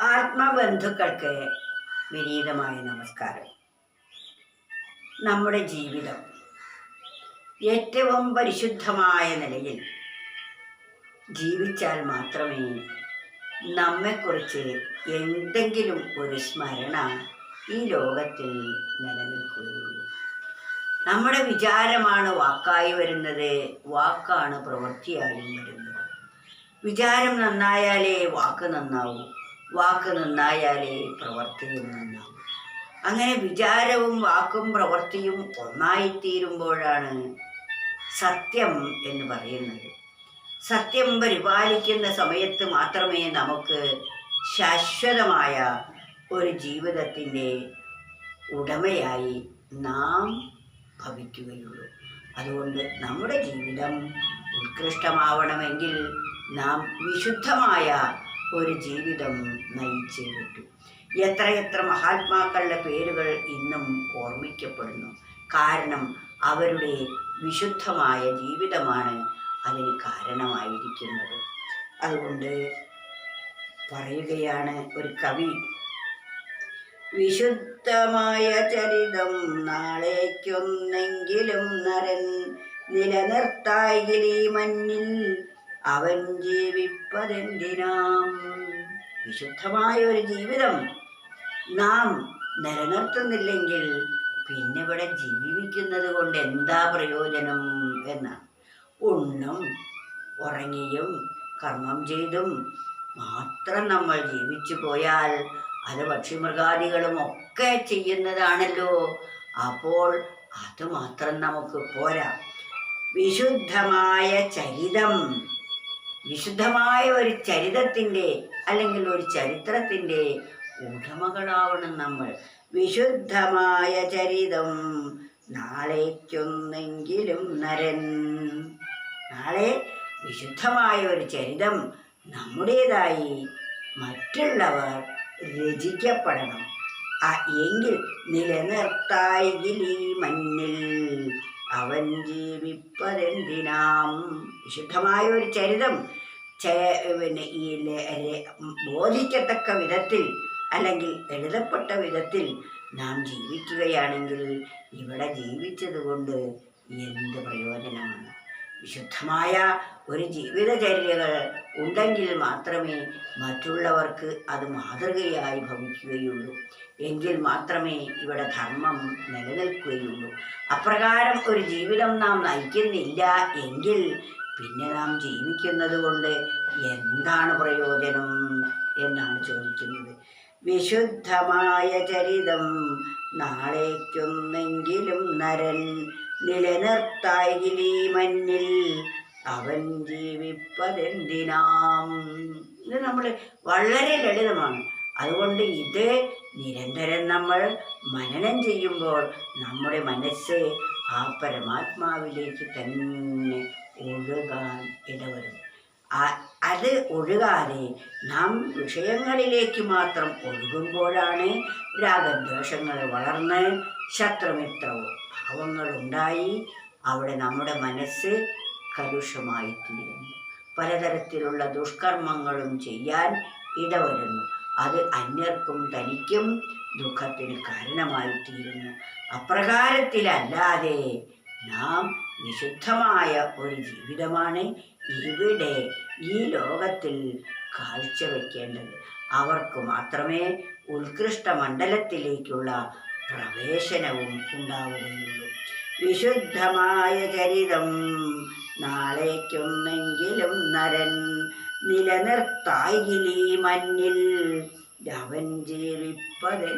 ആത്മബന്ധുക്കൾക്ക് വിനീതമായ നമസ്കാരം. നമ്മുടെ ജീവിതം ഏറ്റവും പരിശുദ്ധമായ നിലയിൽ ജീവിച്ചാൽ മാത്രമേ നമ്മെക്കുറിച്ച് എന്തെങ്കിലും ഒരു സ്മരണ ഈ ലോകത്തിൽ നിലനിൽക്കുകയുള്ളൂ. നമ്മുടെ വിചാരമാണ് വാക്കായി വരുന്നത് വാക്കാണ് പ്രവൃത്തിയായും വരുന്നത്. വിചാരം നന്നായാലേ വാക്ക് നന്നാവൂ. വാക്ക് നന്നായാലേ പ്രവൃത്തിയും അങ്ങനെ വിചാരവും വാക്കും പ്രവൃത്തിയും ഒന്നായിത്തീരുമ്പോഴാണ് സത്യം എന്ന് പറയുന്നത്. സത്യം പരിപാലിക്കുന്ന സമയത്ത് മാത്രമേ നമുക്ക് ശാശ്വതമായ ഒരു ജീവിതത്തിന്റെ ഉടമയായി നാം ഭവിക്കുകയുള്ളൂ. അതുകൊണ്ട് നമ്മുടെ ജീവിതം ഉത്കൃഷ്ടമാവണമെങ്കിൽ നാം വിശുദ്ധമായ ഒരു ജീവിതം നയിച്ചേ വിട്ടു. എത്രയെത്ര മഹാത്മാക്കളുടെ പേരുകൾ ഇന്നും ഓർമ്മിക്കപ്പെടുന്നു. കാരണം അവരുടെ വിശുദ്ധമായ ജീവിതമാണ് അതിന് കാരണമായിരിക്കുന്നത്. അതുകൊണ്ട് പറയുകയാണ് ഒരു കവി. വിശുദ്ധമായ ചരിതം നാളേക്കൊന്നെങ്കിലും നരൻ നിലനിർത്തായി മഞ്ഞിൽ അവൻ ജീവിപ്പതെന്തിനാം വിശുദ്ധമായ ഒരു ജീവിതം നാം നിലനിർത്തുന്നില്ലെങ്കിൽ പിന്നെ ഇവിടെ ജീവിക്കുന്നത് കൊണ്ട് എന്താ പ്രയോജനം എന്നാണ് ഉണ്ണും ഉറങ്ങിയും കർമ്മം ചെയ്തും മാത്രം നമ്മൾ ജീവിച്ചു പോയാൽ അത് പക്ഷിമൃഗാദികളും ഒക്കെ ചെയ്യുന്നതാണല്ലോ. അപ്പോൾ അതുമാത്രം നമുക്ക് പോരാ. വിശുദ്ധമായ ചരിതം വിശുദ്ധമായ ഒരു ചരിതത്തിന്റെ അല്ലെങ്കിൽ ഒരു ചരിത്രത്തിന്റെ ഉടമകളാവണം നമ്മൾ. വിശുദ്ധമായ ചരിതം നാളേക്കൊന്നെങ്കിലും നരൻ. നാളെ വിശുദ്ധമായ ഒരു ചരിതം നമ്മുടേതായി മറ്റുള്ളവർ രചിക്കപ്പെടണം. എങ്കിൽ നിലനിർത്തായി ഈ മണ്ണിൽ അവൻ ജീവിപ്പതെന്തിനാം? വിശുദ്ധമായ ഒരു ചരിതം പിന്നെ ഈ ബോധിക്കത്തക്ക വിധത്തിൽ അല്ലെങ്കിൽ എഴുതപ്പെട്ട വിധത്തിൽ നാം ജീവിക്കുകയാണെങ്കിൽ ഇവിടെ ജീവിച്ചത് കൊണ്ട് എന്ത് പ്രയോജനമാണ്? വിശുദ്ധമായ ഒരു ജീവിതചര്യകൾ ഉണ്ടെങ്കിൽ മാത്രമേ മറ്റുള്ളവർക്ക് അത് മാതൃകയായി ഭവിക്കുകയുള്ളൂ. എങ്കിൽ മാത്രമേ ഇവിടെ ധർമ്മം നിലനിൽക്കുകയുള്ളൂ. അപ്രകാരം ഒരു ജീവിതം നാം നയിക്കുന്നില്ല എങ്കിൽ പിന്നെ നാം ജീവിക്കുന്നത് കൊണ്ട് എന്താണ് പ്രയോജനം എന്നാണ് ചോദിക്കുന്നത്. വിശുദ്ധമായ ചരിതം നാളേക്കൊന്നെങ്കിലും നരൻ നിലനിർത്തായിലീ മഞ്ഞിൽ അവൻ ജീവിപ്പതെന്തിനാം? ഇത് നമ്മൾ വളരെ ലളിതമാണ്. അതുകൊണ്ട് ഇത് നിരന്തരം നമ്മൾ മനനം ചെയ്യുമ്പോൾ നമ്മുടെ മനസ്സ് ആ പരമാത്മാവിലേക്ക് തന്നെ ഒഴുകാൻ ഇടവരും. അത് ഒഴുകാതെ നാം വിഷയങ്ങളിലേക്ക് മാത്രം ഒഴുകുമ്പോഴാണ് രാഗദ്വേഷങ്ങൾ വളർന്ന് ശത്രുമിത്രവും ഭാവങ്ങളുണ്ടായി. അവിടെ നമ്മുടെ മനസ്സ് കലുഷമായി തീരുന്നു പലതരത്തിലുള്ള ദുഷ്കർമ്മങ്ങളും ചെയ്യാൻ ഇടവരുന്നു. അത് അന്യർക്കും തനിക്കും ദുഃഖത്തിന് കാരണമായി തീരുന്നു അപ്രകാരത്തിലല്ലാതെ നാം വിശുദ്ധമായ ഒരു ജീവിതമാണ് ഇവിടെ ഈ ലോകത്തിൽ കാഴ്ചവെക്കേണ്ടത്. അവർക്ക് മാത്രമേ ഉത്കൃഷ്ട മണ്ഡലത്തിലേക്കുള്ള പ്രവേശനവും ഉണ്ടാവുകയുള്ളൂ. വിശുദ്ധമായ ചരിതം നാളേക്കൊന്നെങ്കിലും നരൻ നിലനിർത്തായി മഞ്ഞിൽ. അവൻ ജീവിപ്പതെന്തിനാം